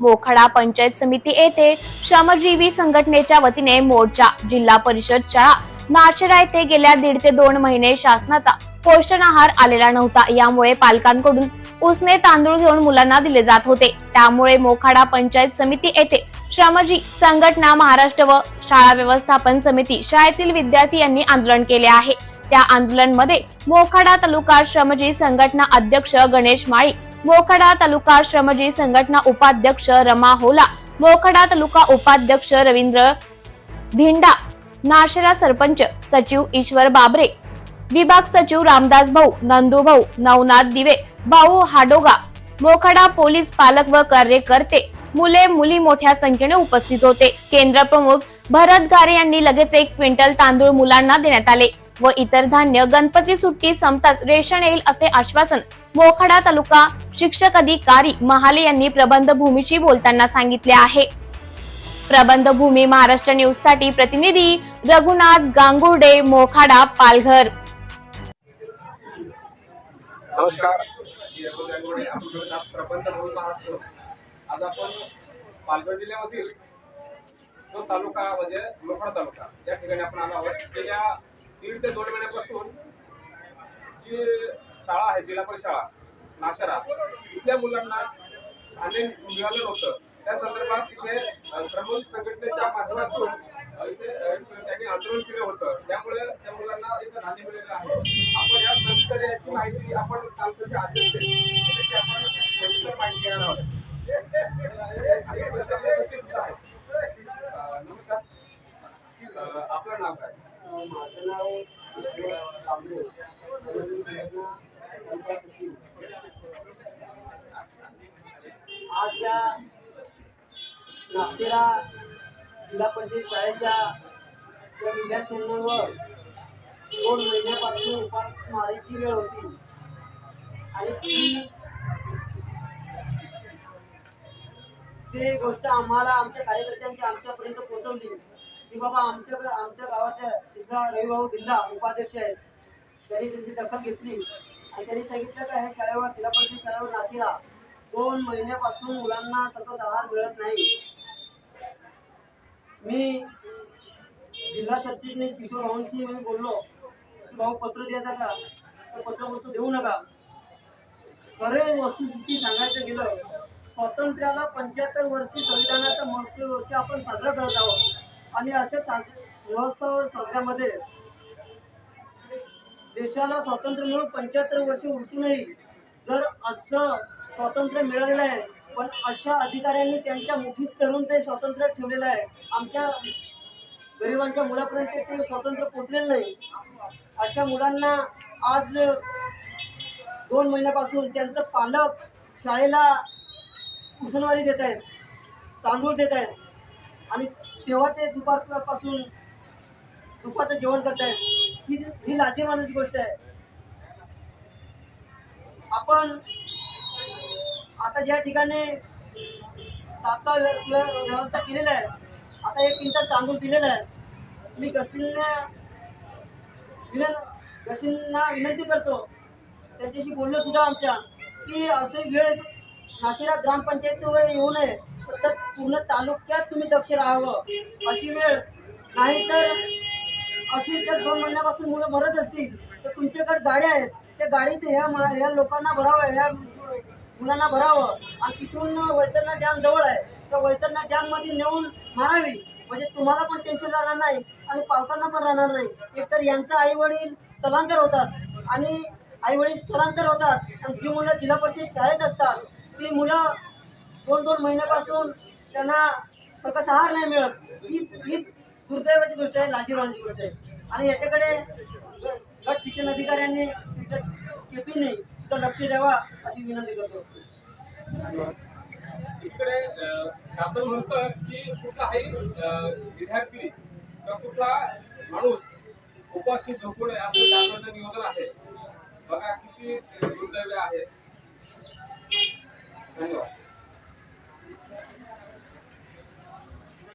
मोखाडा पंचायत समिती येथे श्रमजीवी संघटनेच्या वतीने मोर्चा जिल्हा परिषद शाळा नाशरा येथे गेल्या दीड ते दोन महिने शासनाचा पोषण आहार आलेला नव्हता. यामुळे पालकांकडून उसने तांदूळ घेऊन मुलांना दिले जात होते. त्यामुळे मोखाडा पंचायत समिती येथे श्रमजी संघटना महाराष्ट्र व शाळा व्यवस्थापन समिती शाळेतील विद्यार्थी यांनी आंदोलन केले आहे. त्या आंदोलनमध्ये मोखाडा तालुका श्रमजी संघटना अध्यक्ष गणेश माळी मोखडा तालुका श्रमजी संघटना उपाध्यक्ष रमा होला मोखाडा तालुका उपाध्यक्ष रवींद्र धिंडा नाशिरा सरपंच सचिव ईश्वर बाबरे विभाग सचिव रामदास भाऊ नंदू भाऊ नवनाथ दिवे भाऊ हाडोगा मोखाडा पोलीस पालक व कार्यकर्ते मुले मुली मोठ्या संख्येने उपस्थित होते. केंद्र प्रमुख भरत गारे यांनी लगेच एक क्विंटल तांदूळ मुलांना देण्यात आले. व इतर धान्य गणपती सुट्टी संपताच रेशन येईल असे आश्वासन मोखाडा तालुका शिक्षक अधिकारी महाले यांनी प्रबंध भूमीशी बोलताना सांगितले आहे. प्रबंध भूमी महाराष्ट्र न्यूजसाठी प्रतिनिधी रघुनाथ गांगुर्डे मोखाडा पालघर. नमस्कार. प्रबंध भूमी महाराष्ट्र. आज आपण पालघर जिल्ह्यामधील जो तालुका म्हणजे मोखाडा तालुका या ठिकाणी आपण आलो आहोत. गेल्या दीड ते दोन महिन्यापासून जी शाळा आहे जिल्हा परिषद शाळा नाशरा इथल्या मुलांना धान्य मिळालं नव्हतं. त्या संदर्भात तिथे श्रमण संघटनेच्या माध्यमातून इथे त्यांनी आंदोलन केलं होतं. त्यामुळे त्या मुलांना इथं धान्य मिळालेलं आहे आपण या माहिती आपण तालुक्याचे अध्यक्ष त्याची आपण सविस्तर माहिती घेणार आहोत. नमस्कार. आपलं नाव काय? माझं नाव कांबळे आज या नागसेरा जिल्हा परिषद शाळेच्या त्या विद्यार्थ्यांवर दोन महिन्यापासून उपास मारीची वेळ होती. आणि ती ते गोष्ट आम्हाला आमच्या कार्यकर्त्यांची आमच्यापर्यंत पोहोचवली. की बाबा आमच्या आमच्या गावाच्या तिथला रविभाऊ दिल्ला उपाध्यक्ष आहेत. त्यांनी त्यांची दखल घेतली. आणि त्यांनी सांगितलं का ह्या शाळेवर जिल्हा परिषद शाळेवर नाशिरा दोन महिन्यापासून मुलांना सतत आहार मिळत नाही. मी जिल्हा सरचिटणीस किशोर भाऊंशी मी बोललो. की भाऊ पत्र द्यायचा का? तर पत्र वस्तू देऊ नका. खरे वस्तुस्थिती सांगायचं गेलं स्वातंत्र्याला पंच्याहत्तर वर्षी संविधानाचा महोत्सव वर्ष आपण साजरा करत आहोत. आणि अशा साज महोत्सव साजऱ्यामध्ये देशाला स्वातंत्र्य मिळून पंच्याहत्तर वर्ष उलटूनही जर असं स्वातंत्र्य मिळालेलं आहे पण अशा अधिकाऱ्यांनी त्यांच्या मुठीत धरून ते स्वातंत्र्य ठेवलेलं आहे. आमच्या गरिबांच्या मुलापर्यंत ते स्वातंत्र्य पोचलेलं नाही. अशा मुलांना आज दोन महिन्यापासून त्यांचं पालक शाळेला उसनवारी देत आहेत तांदूळ देत आहेत. आणि तेव्हा ते दुपारपासून दुपारचं जेवण करतायत. ही ही लाजिरवाण्याची गोष्ट आहे. आपण आता ज्या ठिकाणी तात्काळ व्यवस्था केलेली आहे आता एक क्विंटल तांदूळ दिलेला आहे मी गसींना विनं गसींना विनंती करतो त्यांच्याशी बोललो सुद्धा आमच्या की असे वेळ नाशिरा ग्रामपंचायतीवर येऊ नये. तर पूर्ण तालुक्यात तुम्ही दक्ष राहावं अशी वेळ. नाही तर अशी तर दोन महिन्यापासून मुलं मरत असतील तर तुमच्याकडे गाड्या आहेत. त्या गाडीत ह्या मा- ह्या लोकांना भरावं ह्या मुलांना भरावं. आणि तिथून वैतरणा डॅम जवळ आहे. तर वैतरणा डॅममध्ये नेऊन मारावी. म्हणजे तुम्हाला पण टेन्शन राहणार नाही आणि पालकांना पण राहणार नाही. एकतर यांचं आई वडील स्थलांतर होतात आणि आई वडील स्थलांतर होतात. आणि जी मुलं जिल्हा परिषद शाळेत असतात ती मुलं दोन दोन महिन्यापासून त्यांना सकस आहार नाही मिळत. ही ही दुर्दैवाची गोष्ट आहे लाजीरवाची गोष्ट आहे. आणि याच्याकडे गट शिक्षण अधिकाऱ्यांनी तिथं केपीने तिथं लक्ष द्यावा अशी विनंती करतो. इकडे शासन म्हणतं की कुठलाही विद्यार्थी किंवा कुठला माणूस उपाशी झोपू नये असं शासनाचं नियोजन आहे. बघा किती दुर्दैव आहे. धन्यवाद.